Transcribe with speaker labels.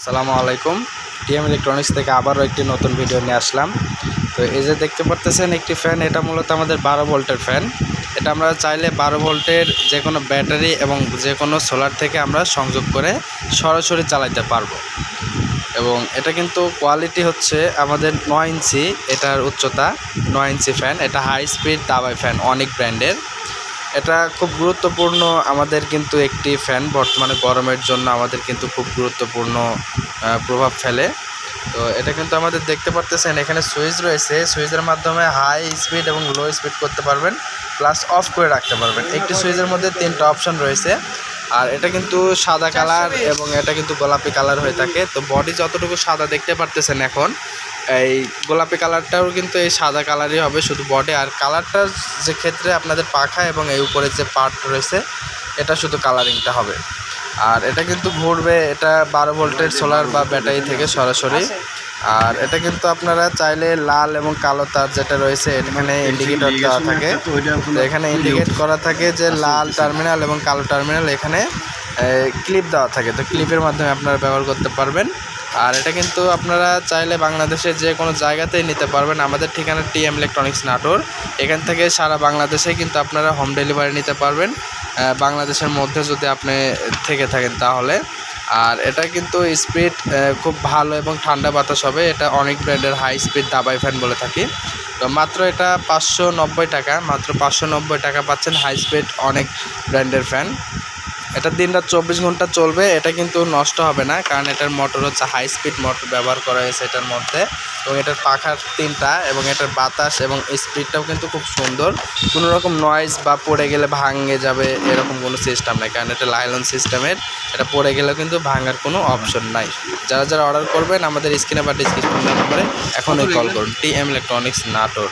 Speaker 1: আসসালামু আলাইকুম। TM electronics থেকে আবারও একটি নতুন ভিডিও নিয়ে আসলাম। তো এই যে দেখতে পারতেছেন একটি ফ্যান, এটা মূলত আমাদের বারো ভোল্টের ফ্যান। এটা আমরা চাইলে বারো ভোল্টের যে কোনো ব্যাটারি এবং যে কোনো সোলার থেকে আমরা সংযোগ করে সরাসরি চালাইতে পারব। এবং এটা কিন্তু কোয়ালিটি হচ্ছে আমাদের নয় ইঞ্চি, এটার উচ্চতা নয় ইঞ্চি ফ্যান, এটা হাই স্পিড দাবাই ফ্যান, অনেক ব্র্যান্ডের। এটা খুব গুরুত্বপূর্ণ আমাদের কিন্তু একটি ফ্যান বর্তমানে গরমের জন্য আমাদের কিন্তু খুব গুরুত্বপূর্ণ প্রভাব ফেলে। তো এটা কিন্তু আমাদের দেখতে পারতেছেন, এখানে সুইচ রয়েছে, সুইচের মাধ্যমে হাই স্পিড এবং লো স্পিড করতে পারবেন প্লাস অফ করে রাখতে পারবেন। একটি সুইচের মধ্যে তিনটা অপশন রয়েছে, আর এটা কিন্তু সাদা কালার এবং এটা কিন্তু গোলাপি কালার হয়ে থাকে। তো বডি যতটুকু সাদা দেখতে পারতেছেন এখন এই গোলাপি কালারটাও কিন্তু এই সাদা কালারই হবে শুধু বডি আর কালারটার যে ক্ষেত্রে আপনাদের পাখা এবং এই উপরে যে পার্ট রয়েছে এটা শুধু কালারিংটা হবে। আর এটা কিন্তু ঘুরবে এটা বারো ভোল্টের সোলার বা ব্যাটারি থেকে সরাসরি। আর এটা কিন্তু আপনারা চাইলে লাল এবং কালো তার যেটা রয়েছে এখানে ইন্ডিকেটর দেওয়া থাকে। এখানে ইন্ডিকেট করা থাকে যে লাল টার্মিনাল এবং কালো টার্মিনাল এখানে ক্লিপ দেওয়া থাকে। তো ক্লিপের মাধ্যমে আপনারা ব্যবহার করতে পারবেন। আর এটা কিন্তু আপনারা চাইলে বাংলাদেশের যে কোনো জায়গাতেই নিতে পারবেন। আমাদের ঠিকানা টিএম ইলেকট্রনিক্স নাটোর। এখান থেকে সারা বাংলাদেশে কিন্তু আপনারা হোম ডেলিভারি নিতে পারবেন। বাংলাদেশের মধ্যে যদি আপনি থেকে থাকেন তাহলে। আর এটা কিন্তু স্পিড খুব ভালো এবং ঠান্ডা বাতাস হবে। এটা অনেক ব্র্যান্ডের হাই স্পিড দাবাই ফ্যান বলে থাকি। তো মাত্র এটা পাঁচশো নব্বই টাকা। মাত্র পাঁচশো নব্বই টাকা পাচ্ছেন হাই স্পিড অনেক ব্র্যান্ডের ফ্যান এটা দিনরাত চব্বিশ ঘণ্টা চলবে এটা কিন্তু নষ্ট হবে না কারণ এটার মোটর হচ্ছে হাই স্পিড মোটর ব্যবহার করা হয়েছে এটার মধ্যে। এবং এটার পাখার তিনটা এবং এটার বাতাস এবং স্পিডটাও কিন্তু খুব সুন্দর। কোনো রকম নয়েজ বা পড়ে গেলে ভাঙে যাবে এরকম কোনো সিস্টেম নেই কারণ এটা লাইলন সিস্টেমের এটা পড়ে গেলেও কিন্তু ভাঙার কোনো অপশন নাই। যারা যারা অর্ডার করবেন আমাদের স্ক্রিনে বা ডিসক্রিপশন নাম্বারে এখনই কল করুন। T M electronics Natore.